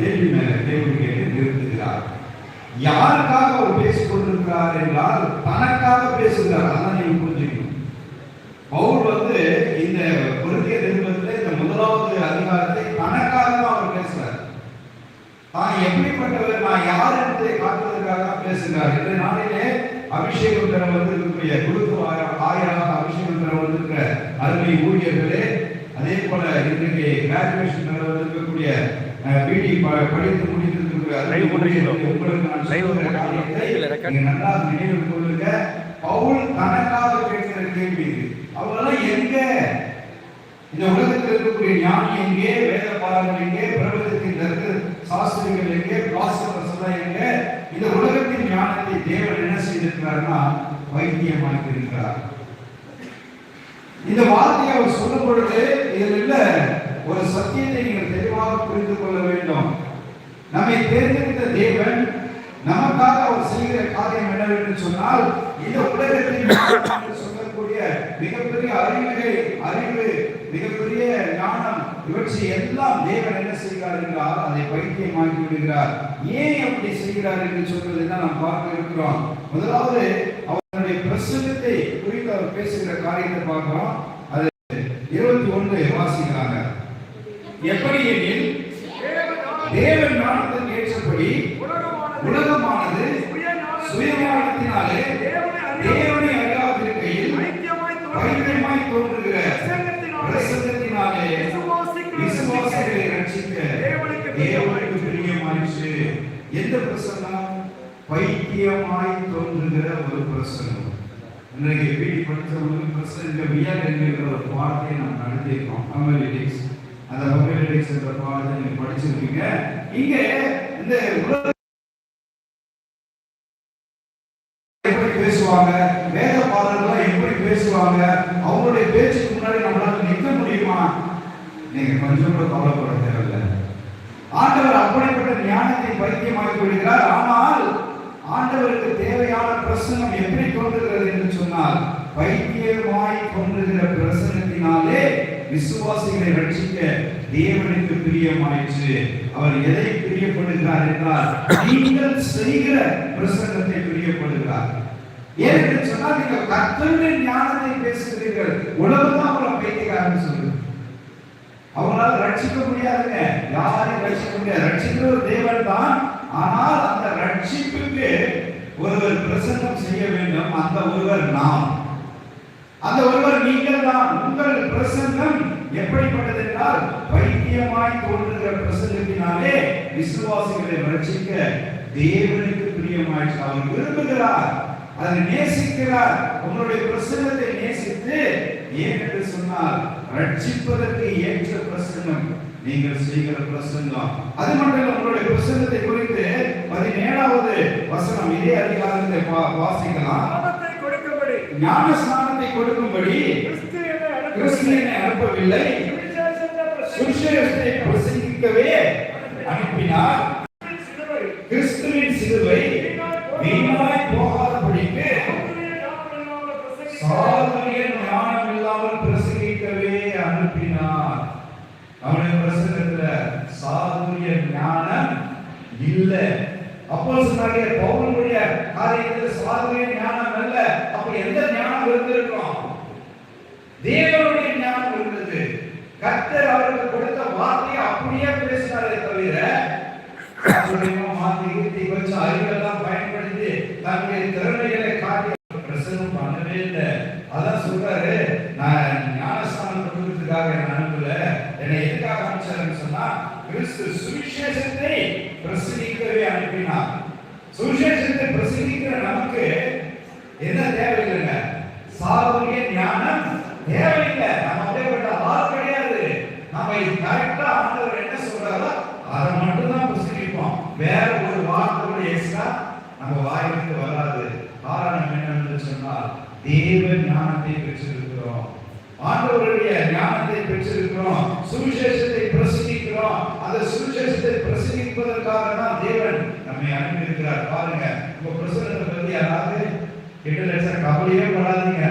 கேள்வி மேல கேள்வி கேட்டு நிறுத்துகிறார். யாருக்காக அவர் பேசிக் கொண்டிருக்கிறார் என்றால் தனக்காக பேசுகிறார். அதான் நீங்க புரிஞ்சுக்கணும். பவுல் வந்து இந்த பொருத்திய நிருபத்தில் இந்த முதலாவது அதிகாரத்தை தனக்காக தான் அவர் பேசுறார். தான் எப்படிப்பட்டவர் நான் யார் என்பதை காட்டுவதற்காக தான் பேசுகிறார் இந்த நாளிலே அபிஷேகம் பெற வந்திருக்கக்கூடிய குருத்து ஆயராக அபிஷேகம் பெற வந்திருக்கிற அருமை ஊழியர்களே அதே போல இன்றைக்கு கிராஜுவேஷன் பெற வந்திருக்கக்கூடிய பிடி படித்து முடித்திருக்கக்கூடிய அருமை Live போட்டுருக்கீங்களோ? ஊழியர்களே, உங்களுக்கு நான் Live சொல்லுகிற போட்டுருக்கீங்களோ? காரியத்தை இல்ல, record. நீங்க நன்றாக நினைவில் கொள்ளுங்க. பவுல் தனக்காக கேட்கிற கேள்வி இது. அவங்கெல்லாம் எங்க? இந்த உலகத்தில் இருக்கக்கூடிய ஞானி எங்கே? வேத பாடங்கள் எங்கே பிரபலத்தின் சாஸ்திரிகள் எங்கே? பிளாசபர்ஸ் எங்கே? இந்த உலகத்தின் ஞானத்தை தேவன் என்ன செய்திருக்கிறார்னா வைத்தியமாக்கி இருக்கிறார் இந்த வார்த்தையை அவர் சொல்லும் பொழுது இதில் உள்ள ஒரு சத்தியத்தை நீங்கள் தெளிவாக புரிந்து கொள்ள வேண்டும். நம்மை தேர்ந்தெடுத்த தேவன் நமக்காக அவர் செய்கிற காரியம் என்னவென்று சொன்னால் இந்த உலகத்தில் சொல்லக்கூடிய மிகப்பெரிய அறிவுகை அறிவு மிகப்பெரிய ஞானம் இவற்றை எல்லாம் தேவன் என்ன செய்கிறார் என்றால் அதை பைத்தியமாக்கி விடுகிறார். ஏன் அப்படி செய்கிறார் என்று சொல்வதை தான் நாம் பார்க்க இருக்கிறோம். முதலாவது அவருடைய பிரசங்கத்தை குறித்து அவர் பேசுகிற காரியத்தை பார்க்கிறோம் அது இருபத்தி ஒன்று வாசிக்கிறாங்க எப்படி எனில் தேவன் ஞானத்திற்கு ஏற்றபடி உலகமானது சுயமானத்தினாலே தேவனை அறியாதிருக்கையில் பைத்தியமாய் தோன்றுகிற பிரசங்கத்தினாலே விசுவாசிகளை ரட்சிக்க தேவனுக்கு பிரியமாயிற்று. எந்த பிரசங்கம்? பைத்தியமாய் தோன்றுகிற ஒரு பிரசங்கம். இன்றைக்கு வீடு ஒரு பிரசங்க வியல் என்கிற ஒரு வார்த்தையை நாம் நடத்தியிருக்கோம். அமெரிக்கா அந்த ஹோமியோலிட்டிக்ஸ் என்ற பாடத்தை நீங்க படிச்சிருக்கீங்க. இங்க இந்த எப்படி பேசுவாங்க? வேத பாடல்கள் எப்படி பேசுவாங்க? அவங்களுடைய பேச்சுக்கு முன்னாடி நம்மளால நிற்க முடியுமா? நீங்க கொஞ்சம் கூட கவலைப்பட தேவையில்லை. ஆண்டவர் அப்படிப்பட்ட ஞானத்தை பைத்தியமாக்கி விடுகிறார் ஆனால் ஆண்டவருக்கு தேவையான பிரசனம் எப்படி தோன்றுகிறது என்று சொன்னால் பைத்தியமாய் தோன்றுகிற பிரசனத்தினாலே விசுவாசிகளை ரட்சிக்க தேவனுக்கு பிரியமாயிற்று அவர் எதை பிரியப்படுகிறார் என்றால் நீங்கள் செய்கிற பிரசங்கத்தை பிரியப்படுகிறார். ஏனென்று சொன்னால் நீங்கள் கர்த்தருடைய ஞானத்தை பேசுகிறீர்கள். உலகம் தான் அவரை பைத்தியக்காரன் சொல்லுது. அவங்களால ரட்சிக்க முடியாதுங்க. யாரையும் ரட்சிக்க முடியாது. ரட்சிக்கிற ஒரு தேவன் தான். ஆனால் அந்த ரட்சிப்புக்கு ஒருவர் பிரசங்கம் செய்ய வேண்டும். அந்த ஒருவர் நாம். அந்த ஒருவர் நீங்கள் தான் உங்கள் பிரசங்கம் எப்படிப்பட்டது என்றால் பைத்தியமாய் தோன்றுகிற பிரசங்கத்தினாலே விசுவாசிகளை ரட்சிக்க தேவனுக்கு பிரியமாயிற்று அவர் விரும்புகிறார். அதை நேசிக்கிறார். உங்களுடைய பிரசங்கத்தை நேசித்து ஏன் என்று சொன்னால் ரட்சிப்பதற்கு ஏற்ற பிரசங்கம் நீங்கள் செய்கிற பிரசங்கம். அது மட்டும் உங்களுடைய பிரசங்கத்தை குறித்து பதினேழாவது வசனம் இதே அதிகாரத்தை வாசிக்கலாம். ஞான ஸ்நானத்தை கொடுக்கும்படி கிறிஸ்தியனை அனுப்பவில்லை. சுவிசேஷத்தை பிரசங்கிக்கவே அனுப்பினார். கிறிஸ்துவின் சிலுவை வீணாய் போகாதபடிக்கு சாதுரிய ஞானம் இல்லாமல் பிரசங்கிக்கவே அனுப்பினார். அவனுடைய பிரசங்கத்துல சாதுரிய ஞானம் இல்லை. அப்போ சொன்னாங்க பவுனுடைய காரியத்தில் சாதுரிய ஞானம் அப்ப எந்த ஞானம் இருந்திருக்கும்? தேவனுடைய ஞானம் இருந்தது. கர்த்தர் அவருக்கு கொடுத்த வார்த்தையை அப்படியே பேசினாரே தவிர சாதுரியமா மாத்தி கீர்த்தி வச்சு அறிவெல்லாம் பயன்படுத்தி தன்னுடைய திறமைகளை காட்டி பிரசங்கம் பண்ணவே இல்லை. அதான் சொல்றாரு நான் ஞானஸ்தானம் கொடுக்கறதுக்காக என்ன அனுப்பல. என்னை எதுக்காக அனுப்பிச்சாருன்னு சொன்னா கிறிஸ்து சுவிசேஷத்தை பிரசங்கிக்கவே அனுப்பினார். சுவிசேஷத்தை பிரசங்கிக்கிற நமக்கு என்ன தேவையில்லைங்க சாதுரிய ஞானம் தேவையில்லை நம்ம அப்படிப்பட்ட ஆள் கிடையாது நம்ம இது கரெக்டா ஆண்டவர் என்ன சொல்றாரோ அதை மட்டும் தான் பிரசங்கிப்போம் வேற ஒரு வார்த்தை கூட எக்ஸ்ட்ரா வாய்ப்பு வராது. காரணம் என்னன்னு சொன்னால் தேவ ஞானத்தை பெற்றிருக்கிறோம். ஆண்டவருடைய ஞானத்தை பெற்றிருக்கிறோம். சுவிசேஷத்தை பிரசங்கிக்கிறோம். அந்த சுவிசேஷத்தை பிரசங்கிப்பதற்காக தான் தேவன் நம்மை அனுப்பியிருக்கிறார். பாருங்க உங்க பிரசனத்தை பத்தி யாராவது எட்டு லட்சம் கவலையே படாதீங்க.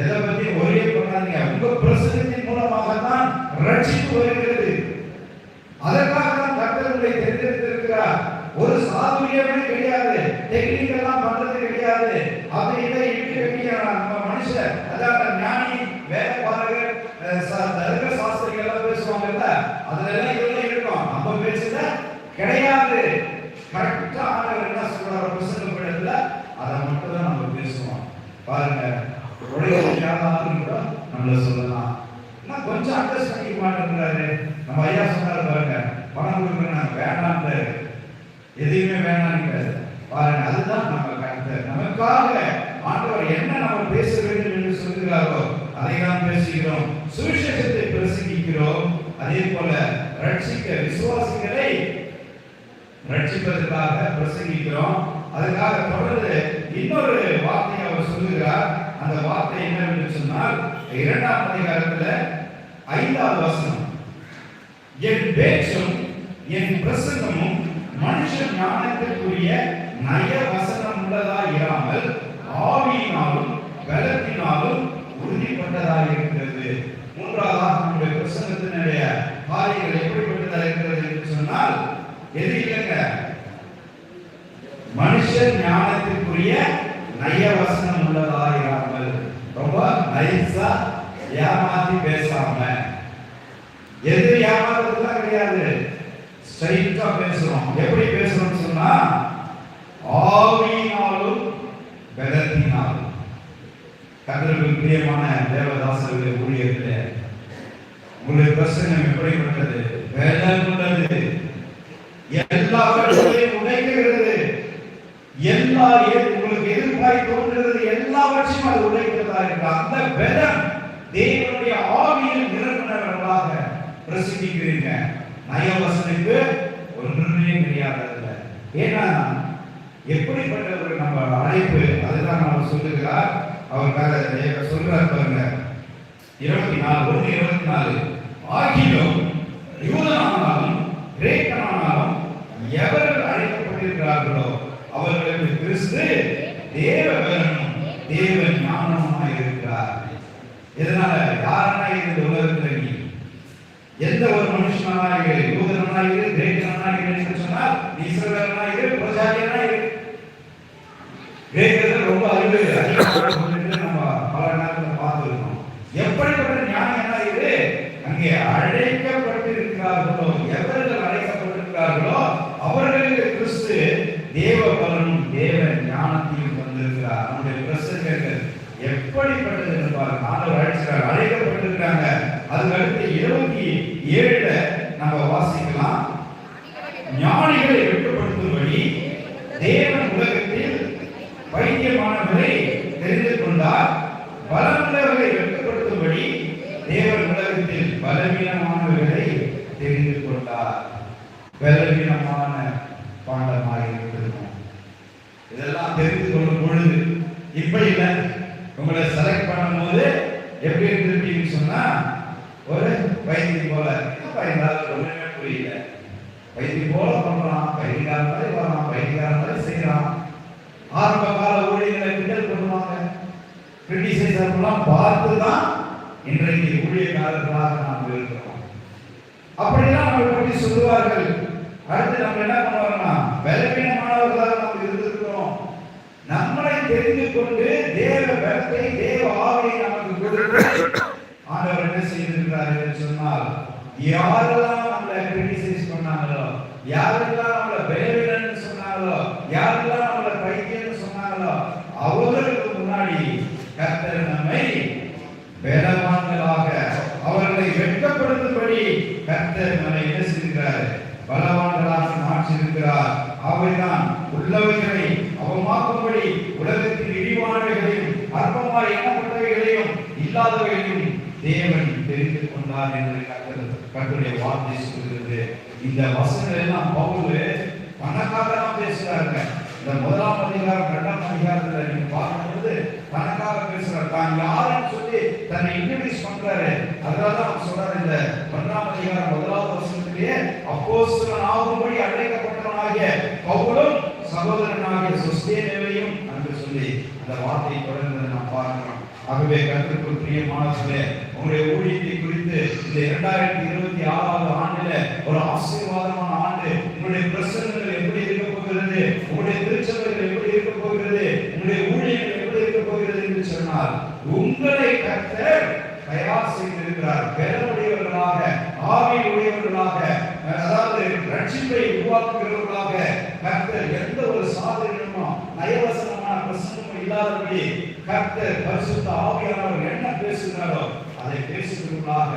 எதை பத்தி ஒரே பண்ணாதீங்க உங்க பிரசனத்தின் மூலமாக தான் ரட்சிப்பு வருகிறது. அதற்காக தான் கர்த்தர் தெரிந்திருக்கிறார் ஒரு சாதுரியமே கிடையாது. டெக்னிக் எல்லாம் பண்றது கிடையாது. அதை இதை இட்டு கட்டிய நம்ம மனுஷன் அதான் ஞானி வேலை பாருங்க தர்க்க சாஸ்திரிகள் எல்லாம் பேசுவாங்கல்ல அதுல எல்லாம் இதெல்லாம் இருக்கும். நம்ம பேசுல கிடையாது. கரெக்டா ஆண்டவர் என்ன சொல்றாரு புஸ்தக படத்துல அதை மட்டும் தான் நம்ம பேசுவோம். பாருங்க. உடையாலும் கூட நம்மள சொல்ல நான் கொஞ்சம் அட்ஜஸ்ட் பண்ணிக்க மாட்டேங்கிறாரு நம்ம ஐயா சொன்னாரு பாருங்க பணம் கொடுக்குறேன் வேண்டாம்ன்றாரு எதையுமே வேணாம்ங்கிறாரு பாருங்க அதுதான் நம்ம கருத்து ஆண்டவர் என்ன நம்ம பேச வேண்டும் என்று சொல்கிறாரோ அதை நாம் பேசுகிறோம். சுவிசேஷத்தை பிரசங்கிக்கிறோம். அதே போல ரட்சிக்க விசுவாசிகளை ரட்சிப்பதற்காக பிரசங்கிக்கிறோம். அதுக்காக தொடர்ந்து இன்னொரு வார்த்தையை அவர் சொல்லுகிறார். அந்த வார்த்தை என்னவென்று சொன்னால் இரண்டாம் அதிகாரத்தில் ஐந்தாவது வசனம். என் பேச்சும் என் பிரசங்கமும் மனுஷ ஞானத்திற்குரிய நய வசனம் உள்ளதா இராமல் ஆவியினாலும் பலத்தினாலும் உறுதிப்பட்டதாக இருக்கிறது மூன்றாவதாக நம்முடைய பிரசங்கத்தினுடைய காரியங்கள் எப்படிப்பட்டதாக இருக்கிறது என்று சொன்னால் எது இல்லைங்க? மனுஷன் ஞானத்திற்குரிய நய வசனம் உள்ளதா இராமல் ரொம்ப நைஸா ஏமாத்தி பேசாம. எது ஏமாத்துறதுலாம் கிடையாது. ஸ்ட்ரைட்டா பேசுறோம். எப்படி பேசுறோம்னு சொன்னா ஆவி பலத்தினாலும் கத்தருக்கு பிரியமான தேவதாசருடைய ஊழியர்களே உங்களுடைய பிரச்சனை எப்படிப்பட்டது? பலன் உள்ளது எல்லா கட்டளையும் உடைக்கிறது. எல்லா உங்களுக்கு எதிர்ப்பாய் தோன்றுகிறது. எல்லாவற்றையும் அது உடைக்கிறதா இருக்கு அந்த பலம் தேவனுடைய ஆவியில் நிரம்பினவர்களாக பிரசங்கிக்கிறீங்க. நயவசனுக்கு ஒன்றுமே கிடையாது ஏன்னா எப்படிப்பட்ட ஒரு நம்ம அழைப்பு? அதுதான் அவர் சொல்லுகிறார். அவர் வேற சொல்றார் பாருங்க. இருபத்தி நாலு ஒன்று இருபத்தி நாலு ஆகிலும் யூதனானாலும் கிரேக்கனானாலும் எவர்கள் அழைக்கப்பட்டிருக்கிறார்களோ அவர்களுக்கு கிறிஸ்து தேவ பலனும் தேவ ஞானமாக இருக்கிறார். இதனால யாரனா இந்த உலகத்தில் நீ? எந்த ஒரு மனுஷனாக இரு யூதனாக இரு கிரேக்கனாக இரு சொன்னால் நீ இஸ்ரவேலனா இரு பிரஜாதியனா இரு கிரேக்கர்கள் நம்ம பல நேரத்தில் பார்த்துருக்கோம். எப்படிப்பட்ட ஞானம் இது? அங்கே எவர்கள் அழைக்கப்பட்டிருக்கிறார்களோ அவர்களுக்கு கிறிஸ்து தேவ பலனும் தேவ ஞானத்தையும் தந்திருக்கிறார் நம்முடைய பிரசங்கங்கள் எப்படிப்பட்டது என்று பாருங்க ஆண்டவர் அழைச்சிருக்காங்க அழைக்கப்பட்டிருக்காங்க அதுக்கு அடுத்து இருபத்தி ஏழுல நம்ம வாசிக்கலாம் ஞானிகளை வெட்கப்படுத்தும்படி தேவன் உலகத்தில் வைத்தியமானவரை தெரிந்து கொண்டால் பலமுள்ளவர்களை வெட்கப்படுத்தும்படி தேவன் உலகத்தில் பலவீனமானவர்களை தெரிந்து கொண்டார். பலவீனமான பாண்டமாக இருந்திருக்கும். இதெல்லாம் தெரிந்து கொள்ளும் பொழுது இப்ப இல்லை. உங்களை செலக்ட் பண்ணும்போது எப்படி இருந்திருப்பீங்கன்னு சொன்னா ஒரு வைத்தியம் போல என்னப்பா ஒண்ணுமே புரியல. வைத்தியம் போல பண்றான் வைத்தியக்கார மாதிரி வரான் வைத்தியக்கார மாதிரி செய்யறான் ஆரம்ப கால ஊழியர்களை கிண்டல் பண்ணுவாங்க கிரிட்டிசைஸ் எல்லாம் பார்த்து தான் இன்றைக்கு ஊழியக்காரர்களாக நாம் இருக்கிறோம். அப்படிதான் நம்மளை பற்றி சொல்லுவார்கள். அடுத்து நம்ம என்ன பண்ணுவாங்கன்னா பலவீனமானவர்களாக நாம் இருந்திருக்கிறோம். நம்மளை தெரிந்து கொண்டு தேவ பலத்தை தேவ ஆவியை நமக்கு கொடுத்து ஆண்டவர் என்ன செய்திருக்கிறார் என்று சொன்னால் யாரெல்லாம் நம்மளை கிரிட்டிசைஸ் பண்ணாங்களோ யாரெல்லாம் நம்மளை பலவீனன்னு சொன்னாங்களோ யாரெல்லாம் நம்மளை பைத்தியம்னு சொன்னாங்களோ அவர்களுக்கு முன்னாடி கர்த்தர் நம்மை பலவான்களாக அவர்களை வெட்கப்படுத்தும்படி கர்த்தர் நம்மை என்ன செய்கிறார் பலவான்களாக மாற்றிருக்கிறார் அவைதான் உள்ளவைகளை அவமாக்கும்படி உலகத்தில் இழிவானவைகளையும் அற்பமாய் எண்ணப்பட்டவைகளையும் இல்லாதவைகளையும் தேவன் தெரிந்து கொண்டார் என்று கர்த்தர் கர்த்தருடைய வார்த்தை சொல்கிறது இந்த வசனங்கள் எல்லாம் பவுல் பணக்காரலாம் பேசுறாங்க இந்த முதலாம் அதிகாரம் இரண்டாம் அதிகாரத்துல நீங்க பார்க்கும்போது தனக்காக பேசுறாரு. தான் யாருன்னு சொல்லி தன்னை இன்ட்ரடியூஸ் பண்றாரு. அதனாலதான் அவர் சொல்றாரு இந்த ஒன்றாம் அதிகாரம் முதலாவது வசனத்திலேயே அப்போஸ்தலன் ஆகும்படி அழைக்கப்பட்டவனாகிய பவுலும் சகோதரனாகிய சொஸ்தேனேவையும் என்று சொல்லி அந்த வார்த்தையை தொடர்ந்து நாம் பார்க்கிறோம். ஆகவே கருத்துக்கு பிரியமானவர்களே உங்களுடைய ஊழியத்தை குறித்து இந்த இரண்டாயிரத்தி இருபத்தி ஆறாவது ஆண்டுல ஒரு ஆசீர்வாதமான ஆண்டு உங்களுடைய பிரசனங்கள் திருச்சபைகள் எப்படி இருக்க போகிறது? உங்களுடைய ஊழியர்கள் எப்படி இருக்க போகிறது என்று சொன்னால் உங்களை கர்த்தர் தயார் செய்திருக்கிறார். பெறமுடையவர்களாக ஆவி உடையவர்களாக அதாவது ரட்சிப்பை உருவாக்குகிறவர்களாக கர்த்தர் எந்த ஒரு சாதனமோ நயவசனமான பிரசனமும் இல்லாதபடி கர்த்தர் பரிசுத்த ஆவியானவர் என்ன பேசுகிறாரோ அதை பேசுகிறவர்களாக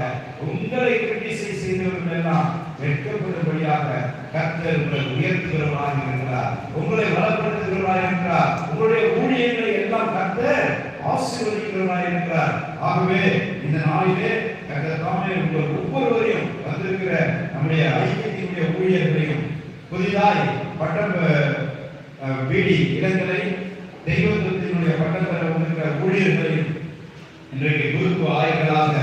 உங்களை கிரிட்டிசை செய்தவர்கள் எல்லாம் வெட்கப்படும்படியாக கர்த்தர் உங்களை உயர்த்துகிறவராக இருக்கிறார். உங்களை வளப்படுத்துகிறவராக இருக்கிறார். உங்களுடைய ஊழியங்களை எல்லாம் கர்த்தர் ஆசீர்வதிக்கிறவராக இருக்கிறார். ஆகவே இந்த நாளிலே கர்த்தர் தாமே உங்கள் ஒவ்வொருவரையும் வந்திருக்கிற நம்முடைய ஐக்கியத்தினுடைய ஊழியர்களையும் புதிதாய் பட்டம் பீடி இடங்களை தெய்வத்தினுடைய பட்டம் பெற வந்திருக்கிற ஊழியர்களையும் இன்றைக்கு குருத்துவ ஆய்களாக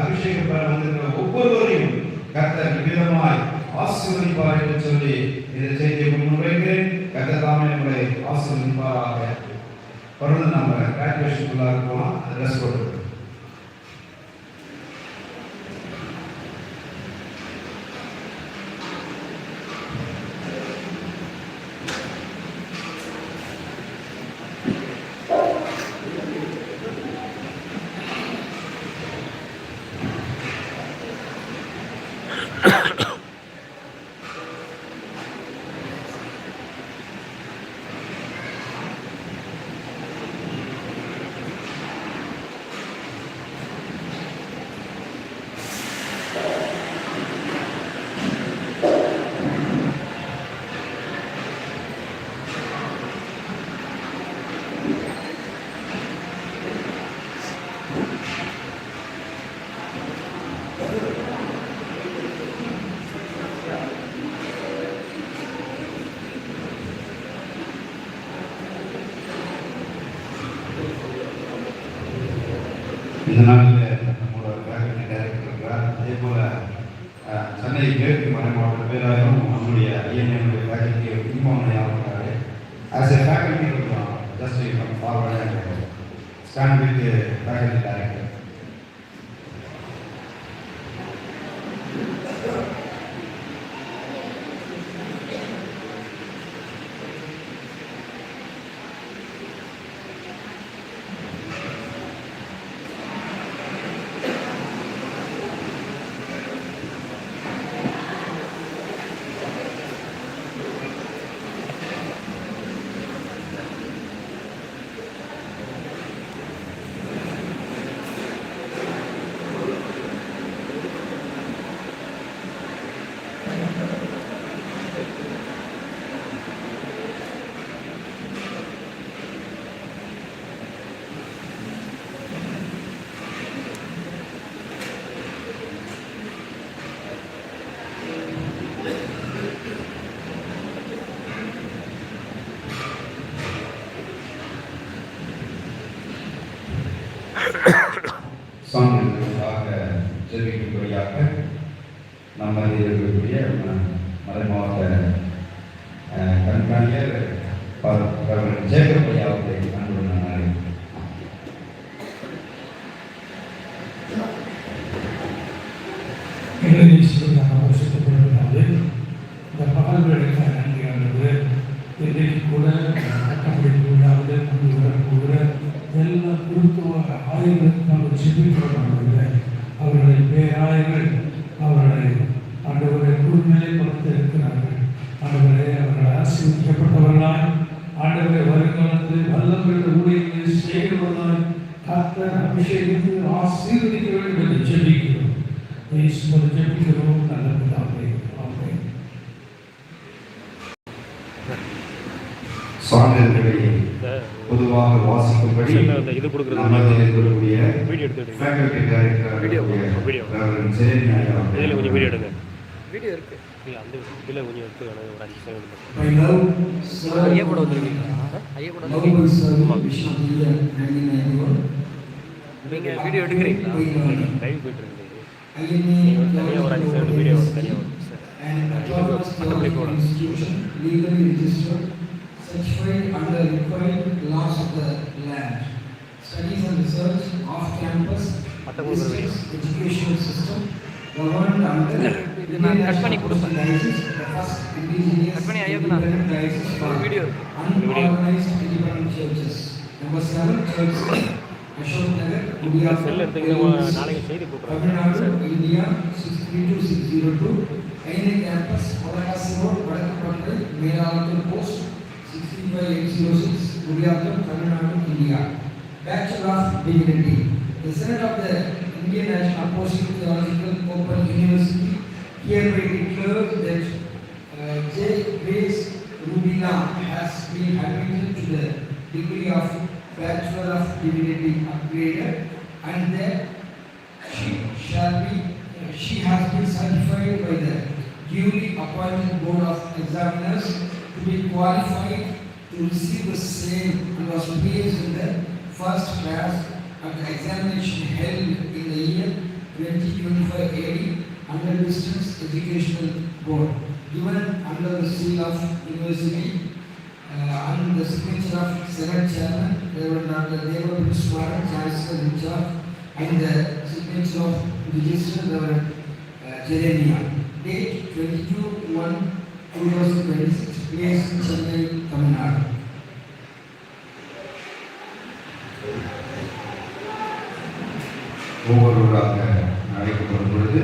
அபிஷேகம் பெற வந்திருக்கிற ஒவ்வொருவரையும் கர்த்தர் விதமாய் ஆசீர்வதிப்பார் என்று சொல்லி இந்த செய்தியை முன்வைக்கிறேன் கர்த்தர் உங்களை ஆசீர்வதிப்பாராக. தொடர்ந்து நம்ம கிராஜுவேஷனுக்குள்ளாக போகலாம். ட்ரெஸ் போட்டு இந்த நாளில் நம்மளோட ஃபேக்கல்டி டைரக்டர் இருக்கிறார் அதே போல அஹ், சென்னை கிழக்கு மறை மாவட்ட பேராயரும் நம்முடைய ஐஎன்ஏனுடைய ஃபேக்கல்டி இன்ஃபார்ம் ஞாபகம் ஆஸ் எ ஃபேக்கல்டி இருக்கிறோம் just you come forward stand with faculty director சான்றிதழ்களாக ஜெபிக்கும்படியாக நம்ம இருக்கக்கூடிய ம- மறை மாவட்ட அஹ், கண்காணியர் குருத்துவ ஆய்வுகளுக்கு நாங்கள் அவர்களை பேராயர்கள் அவர்களை ஆண்டவரை குறுநிலைப்படுத்த இருக்கிறார்கள். ஆண்டவரை அவர்கள் ஆசீர்வதிக்கப்பட்டவர்களாய் ஆண்டவரை வருங்காலத்தில் வல்லவர்கள் ஊழியர்களை செய்கிறவர்களாய் கர்த்தர் அபிஷேகித்து ஆசீர்வதிக்க வேண்டும் என்று ஜெபிக்கிறோம். ஜெபிக்கிறோம். நல்ல பிதாவே ஆமென் சான்றிதழ்களை பொதுவாக வாசிக்கும்படி செல்ல அந்த இது கொடுக்குறது நமது இருக்கக்கூடிய வீடியோ எடுத்து வீடியோ, வீடியோ. இதில் கொஞ்சம் வீடியோ எடுங்க. வீடியோ இருக்கு. இல்லை அந்த இதில் கொஞ்சம் எடுத்து ஒரு அஞ்சு செகண்ட் ஐயா கூட வந்துருக்கீங்களா? ஐயா கூட noble வந்துருக்கீங்களா? sir, Bishop Leah, 1991. நீங்க வீடியோ எடுக்கிறீங்களா? லைவ் போயிட்டு நீங்கள் தனியாக ஒரு அஞ்சு செகண்ட் வீடியோ தனியாக வரும் legally registered, certified under required laws of the land. Studies and research off campus, educational system governed under cut பண்ணி கொடுப்பேன் கட் பண்ணி ஐயாக்கு நான் independent diocese for ஒரு வீடியோ செல் எடுத்துக்கிட்டு நாளைக்கு செய்தி Tamil போட்டுருவாங்க Nadu, India, six three two six zero two. Aini Bachelor of Divinity. The Senate of the Indian National Apostolic Theological Open University hereby declares that uh, J. Grace Rubina has been admitted to the degree of Bachelor of Divinity upgraded and that she shall be, she has been certified by the duly appointed board of examiners to be qualified to receive the same and was placed in the first class at examination held in the year 2025 AD under distance educational board given under the seal of university uh, and the signature of Senate Chairman, Reverend Dr. Deva Prince Chancellor in and the signature of Register Reverend uh, Jeremiah. Date 22 1 2026, place Chennai, Tamil Nadu. ஒவ்வொருவராக நடைபெறும் பொழுது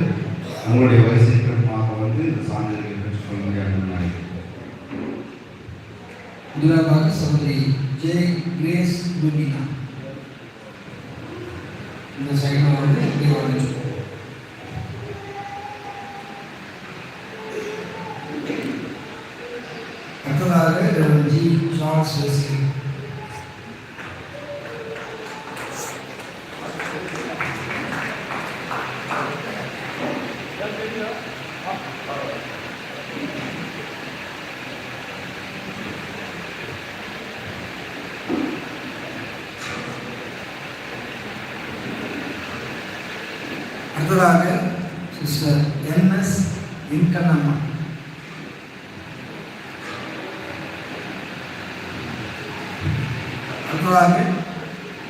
உங்களுடைய வரிசைக்கிரமமாக வந்து இந்த சான்றிதழ்களை பெற்றுக்கொள்ள முடியாது நினைக்கிறேன். முதலாவதாக சகோதரி ஜே கிரேஸ் லுமினா இந்த சைனம் வந்து இப்படி வரணும் அடுத்ததாக G Charles Wesley.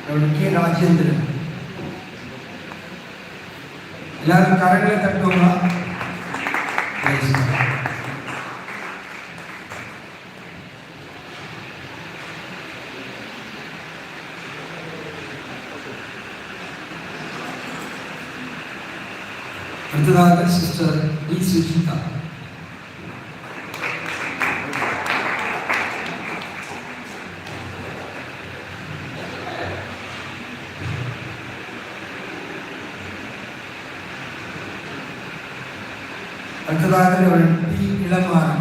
Doctor K Rajendran எல்லாரும் கரங்களை தட்டுவோங்களா Praise God. அடுத்ததாக சிஸ்டர் டி சுஜிதா അടുത്തതായ ഒരു ഇളമാണ്